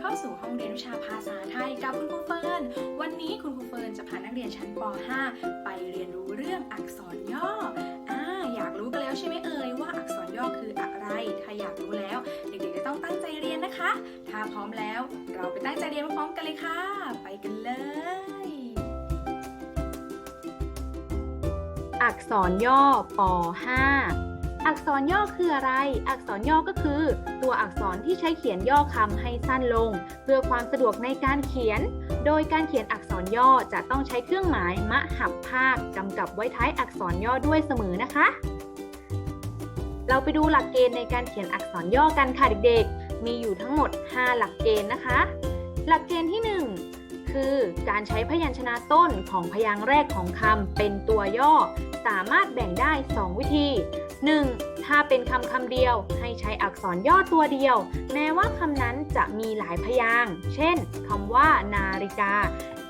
เข้าสู่ห้องเรียนวิชาภาษาไทยกับคุณครูเฟิร์น วันนี้คุณครูเฟิร์นจะพานักเรียนชั้นป .5 ไปเรียนรู้เรื่องอักษรย่ออ่าอยากรู้กันแล้วใช่ไหมเอ่ยว่าอักษรย่อคืออะไร ถ้าอยากรู้แล้ว เด็กๆจะต้องตั้งใจเรียนนะคะ ถ้าพร้อมแล้วเราไปตั้งใจเรียนพร้อมกันเลยค่ะ ไปกันเลย อักษรย่อป .5 อักษรย่อคืออะไร อักษรย่อก็คือ ตัวอักษรที่ใช้เขียนย่อคำให้สั้นลง เพื่อความสะดวกในการเขียน โดยการเขียนอักษรย่อจะต้องใช้เครื่องหมายมะหับภาคกำกับไว้ท้ายอักษรย่อด้วยเสมอนะคะ เราไปดูหลักเกณฑ์ในการเขียนอักษรย่อกันค่ะเด็กๆ มีอยู่ทั้งหมด 5 หลักเกณฑ์นะคะ หลักเกณฑ์ที่ 1 คือการใช้พยัญชนะต้นของพยางค์แรกของคำเป็นตัวย่อ สามารถแบ่งได้ 2 วิธี 1. ถ้าเป็นคำคำเดียว ให้ใช้อักษรย่อตัวเดียว แม้ว่าคำนั้นจะมีหลายพยางค์เช่นคำว่านาฬิกา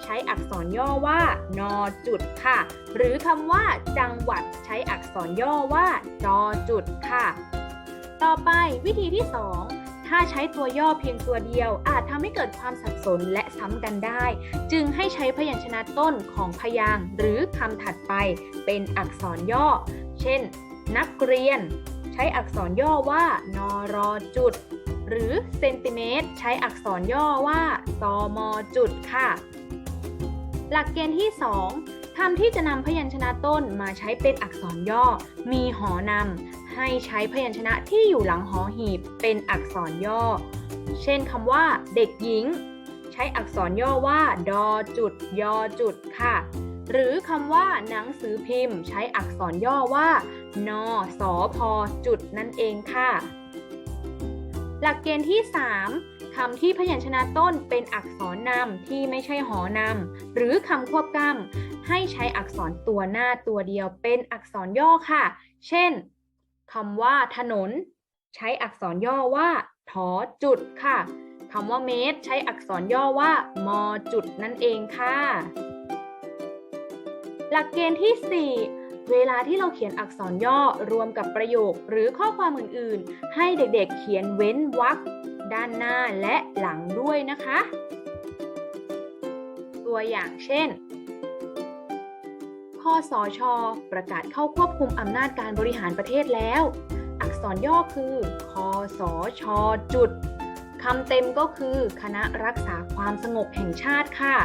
ใช้อักษรย่อว่า นอจุดค่ะ หรือคำว่า จังหวัด ใช้อักษรย่อว่าจอจุดค่ะ ต่อไปวิธีที่ 2 ถ้าใช้ตัวย่อเพียงตัวเดียว อาจทำให้เกิดความสับสนและซ้ำกันได้ จึงให้ใช้พยัญชนะต้นของพยางค์หรือคำถัดไปเป็นอักษรย่อ เช่น นักเรียน ใช้อักษรย่อว่านอรอจุด หรือเซนติเมตร ใช้อักษรย่อว่าซอมอจุดค่ะ หลักเกณฑ์ที่ 2คำที่จะนำพยัญชนะต้นมาใช้เป็นอักษรย่อ มีหอนำ ให้ใช้พยัญชนะที่อยู่หลังหอหีบเป็นอักษรย่อ เช่นคำว่า เด็กหญิง ใช้อักษรย่อว่าดอจุดยอจุดค่ะ หรือคำว่าหนังสือพิมพ์ ใช้อักษรย่อว่านอสอพอจุดนั่นเองค่ะ หลักเกณฑ์ที่ 3คำที่พยัญชนะต้นเป็นอักษรนำที่ไม่ใช่หอนำหรือคำควบกล้ำให้ใช้อักษรตัวหน้าตัวเดียวเป็นอักษรย่อค่ะ เช่น คำว่าถนน ใช้อักษรย่อว่าทอจุดค่ะคำว่าเมตร ใช้อักษรย่อว่ามอจุดนั่นเองค่ะ หลักเกณฑ์ที่ 4 เวลาที่เราเขียนอักษรย่อรวมกับประโยคหรือข้อความอื่นๆ ให้เด็กๆเขียนเว้นวรรคด้านหน้าและหลังด้วยนะคะ ตัวอย่างเช่น คสชประกาศเข้าควบคุมอำนาจการบริหารประเทศแล้ว อักษรย่อคือคสชจุดคำเต็มก็คือคณะรักษาความสงบแห่งชาติค่ะ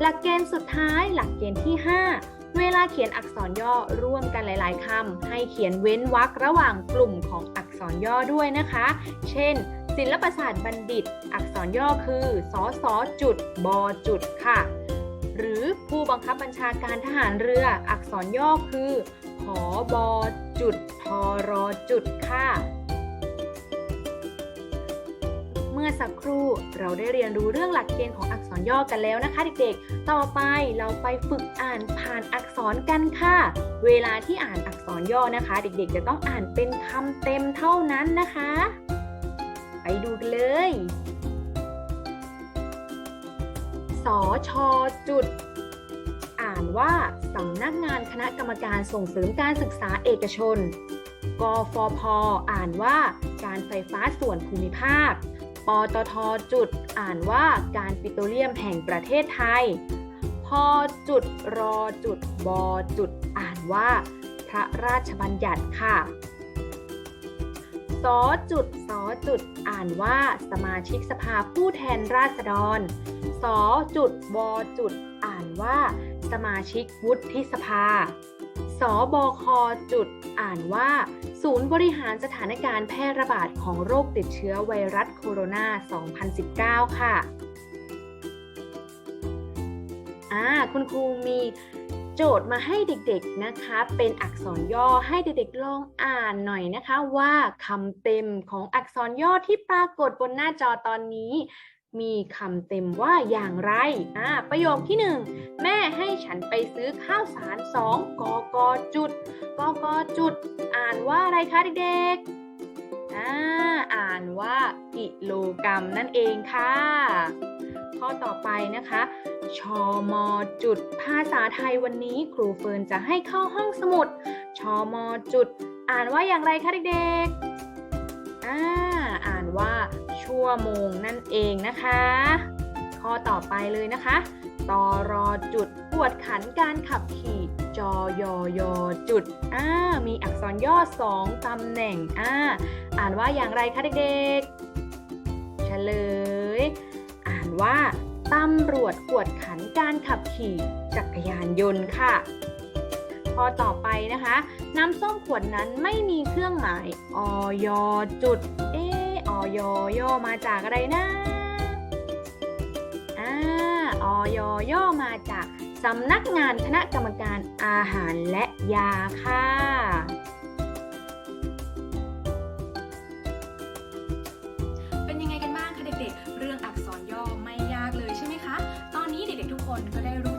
หลักเกณฑ์สุดท้ายหลักเกณฑ์ที่ 5 เวลาเขียนอักษรย่อร่วมกันหลาย ๆคำให้เขียนเว้นวรรคระหว่างกลุ่มของอักษรย่อด้วยนะคะ เช่น ศิลปศาสตร์บัณฑิต อักษรย่อคือสอสอจุดบอจุดค่ะ หรือผู้บังคับบัญชาการทหารเรือ อักษรย่อคือผอบอจุดทอรอจุดค่ะเมื่อสักครู่เราได้เรียนรู้เรื่องหลักเกณฑ์ของอักษรย่อกันแล้วนะคะเด็กๆ ต่อไปเราไปฝึกอ่านผ่านอักษรกันค่ะ เวลาที่อ่านอักษรย่อนะคะ เด็กๆ จะต้องอ่านเป็นคำเต็มเท่านั้นนะคะ ไปดูกันเลย สอชอจุด อ่านว่าสำนักงานคณะกรรมการส่งเสริมการศึกษาเอกชน กฟพอ่านว่าการไฟฟ้าส่วนภูมิภาค ปตทจุด อ่านว่าการปิโตรเลียมแห่งประเทศไทยพอจุดรอจุดบอจุด อ่านว่า พระราชบัญญัติค่ะ สอจุดสอจุดอ่านว่าสมาชิกสภาผู้แทนราษฎรสอจุดวอจุดอ่านว่าสมาชิกวุฒิสภา สบคจุดอ่านว่า ศูนย์บริหารสถานการณ์แพร่ระบาดของโรคติดเชื้อไวรัสโคโรนา 2019 ค่ะ อ่า คุณครูมี โจทย์มาให้เด็กๆนะคะ เป็นอักษรย่อให้เด็กๆลองอ่านหน่อยนะคะ ว่าคำเต็มของอักษรย่อที่ปรากฏบนหน้าจอตอนนี้ มีคำเต็มว่าอย่างไรอ่าประโยคที่หนึ่งแม่ให้ฉันไปซื้อข้าวสารสองกกจุดกกจุด อ่านว่าอะไรคะเด็กๆอ่าอ่านว่ากิโลกรัมนั่นเองค่ะ ข้อต่อไปนะคะ ชมจุดภาษาไทยวันนี้ครูเฟิร์นจะให้เข้าห้องสมุดชมจุด อ่านว่าอย่างไรคะเด็กๆอ่าอ่านว่าชชั่วโมงนั่นเองนะคะ ข้อต่อไปเลยนะคะตอรอจุดปวดขันการขับขี่จอยอยอจุดอ่ามีอักษรย่อสองตำแหน่งอ่าอ่านว่าอย่างไรคะเด็กๆเฉลย อ่านว่า ตำรวจกวดขันการขับขี่จักรยานยนต์ค่ะ ข้อต่อไปนะคะ น้ำส้มขวดนั้นไม่มีเครื่องหมายออยจุด เอออยย่อมาจากอะไรนะอ่าออยย่อมาจากสำนักงานคณะกรรมการอาหารและยาค่ะ คนก็ได้รู้